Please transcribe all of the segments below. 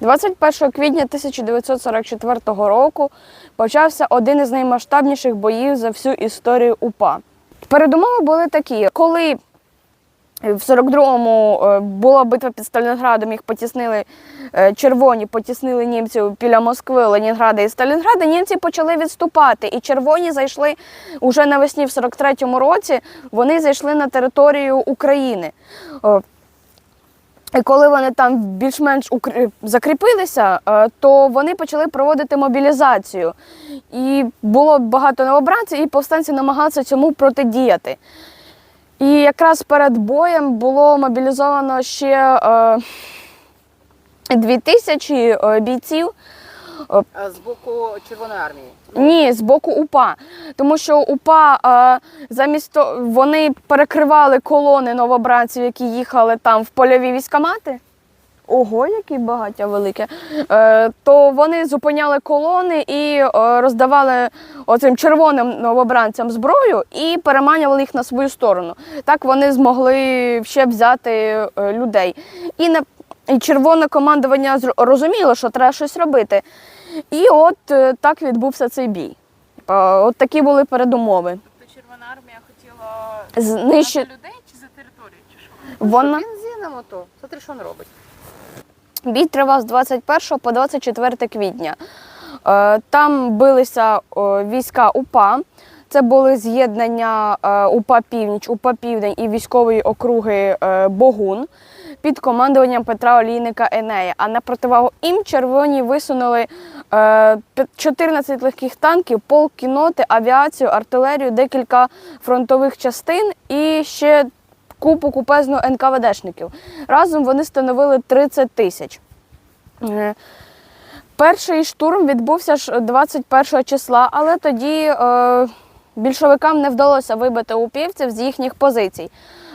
21 квітня 1944 року почався один із наймасштабніших боїв за всю історію УПА. Передумови були такі, коли в 42-му е, була битва під Сталінградом, їх потіснили е, червоні, потіснили німців біля Москви, Ленінграда і Сталінграда. Німці почали відступати, і червоні зайшли уже навесні в 43-му році. Вони зайшли на територію України. Е, І коли вони там більш-менш закріпилися, е, то вони почали проводити мобілізацію. І було багато новобранців, і повстанці намагалися цьому протидіяти. І якраз перед боєм було мобілізовано ще е, 2000 е, бійців. З боку Червоної армії. Ні, з боку УПА. Тому що УПА е, замість того, вони перекривали колони новобранців, які їхали там в польові військомати. Ого, які багаття велике. Е, то вони зупиняли колони і е, роздавали оцим червоним новобранцям зброю і переманювали їх на свою сторону. Так вони змогли ще взяти е, людей. І, на, і червоне командування розуміло, що треба щось робити. І от е, так відбувся цей бій. Е, От такі були передумови. Тобто Червона армія хотіла Знищити людей чи за територію, чи що? вона. Бензином ото. Смотри, що він робить. Бій тривав з 21 по 24 квітня. Е, Там билися війська УПА. Це були з'єднання УПА Північ, УПА Південь і військової округи Богун під командуванням Петра Олійника Енея. А на противагу їм червоні висунули 14 легких танків, полк кіноти, авіацію, артилерію, декілька фронтових частин і ще купу купезну НКВДшників. Разом вони становили 30 тисяч. Е, Перший штурм відбувся ж 21 числа, але тоді е, більшовикам не вдалося вибити упівців з їхніх позицій.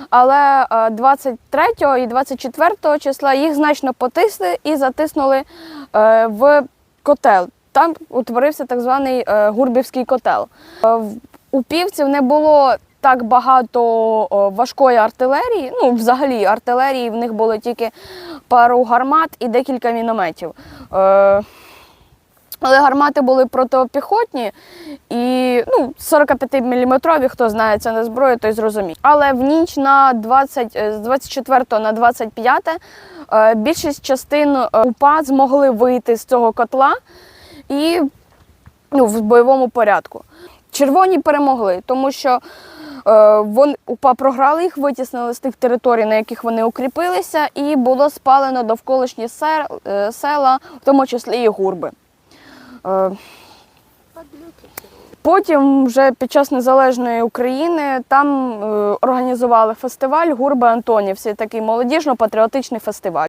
Але е, 23 і 24 числа їх значно потисли і затиснули е, в котел. Там утворився так званий е, Гурбівський котел. Е, в упівців не було так багато важкої артилерії. Ну, взагалі, артилерії в них було тільки пару гармат і декілька мінометів. Але гармати були протипіхотні і ну, 45-мм, хто знає це на зброю, той зрозуміє. Але в ніч на 20, е, з 24 на 25 е, більшість частин е, УПА змогли вийти з цього котла і ну, в бойовому порядку. Червоні перемогли, тому що е, вон, УПА програли їх, витіснили з тих територій, на яких вони укріпилися, і було спалено довколишні села, в тому числі і гурби. Е, Потім, вже під час незалежної України, там е, організували фестиваль Гурби Антонівці, такий молодіжно-патріотичний фестиваль.